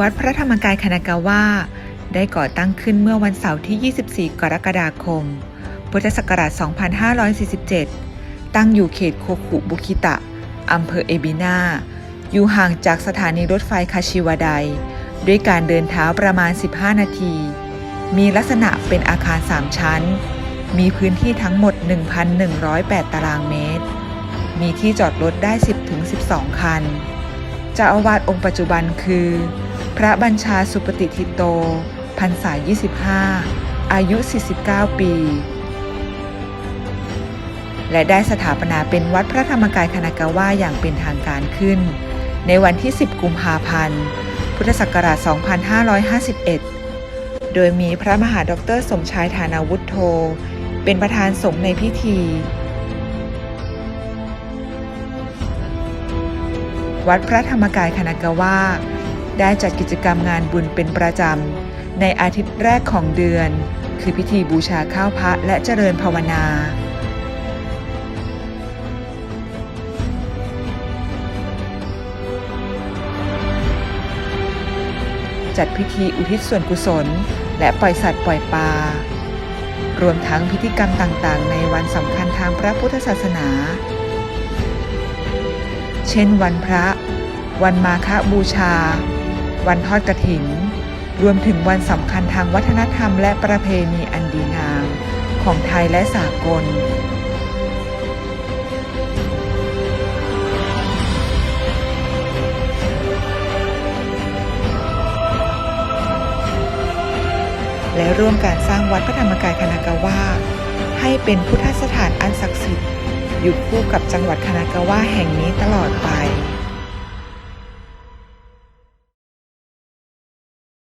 วัดพระธรรมกายคณากาวะได้ก่อตั้งขึ้นเมื่อวันเสาร์ที่ 24 กรกฎาคม พุทธศักราช 2547 ตั้งอยู่เขตโคคุบุคิตะ อำเภอเอบินา อยู่ห่างจากสถานีรถไฟคาชิวาได ด้วยการเดินเท้าประมาณ 15 นาที มีลักษณะเป็นอาคาร 3 ชั้น มีพื้นที่ทั้งหมด 1,108 ตารางเมตร มีที่จอดรถได้ 10-12 คันจ้าอาวาสองค์ปัจจุบันคือ พระบัญชาสุปฏิทิโต พรรษา 25 อายุ 49 ปี และได้สถาปนาเป็นวัดพระธรรมกายคณากาวะอย่างเป็นทางการขึ้น ในวันที่ 10 กุมภาพันธ์ พุทธศักราช 2551 โดยมีพระมหาดอกเตอรสมชายฐานาวุฒโธ เป็นประธานสงฆ์ในพิธีวัดพระธรรมกายคณากาวะ ได้จัดกิจกรรมงานบุญเป็นประจำ ในอาทิตย์แรกของเดือน คือพิธีบูชาข้าวพระและเจริญภาวนา จัดพิธีอุทิศส่วนกุศล และปล่อยสัตว์ปล่อยปลารวมทั้งพิธีกรรมต่างๆ ในวันสำคัญทางพระพุทธศาสนา เช่นวันพระ วันมาฆบูชา วันทอดกระถิน รวมถึงวันสำคัญทางวัฒนธรรมและประเพณีอันดีงาม ของไทยและสากลและร่วมการสร้างวัดพระธรรมกายคณากาวะให้เป็นพุทธสถานอันศักดิ์สิทธิ์อยู่คู่กับจังหวัดคณากาวะแห่งนี้ตลอดไป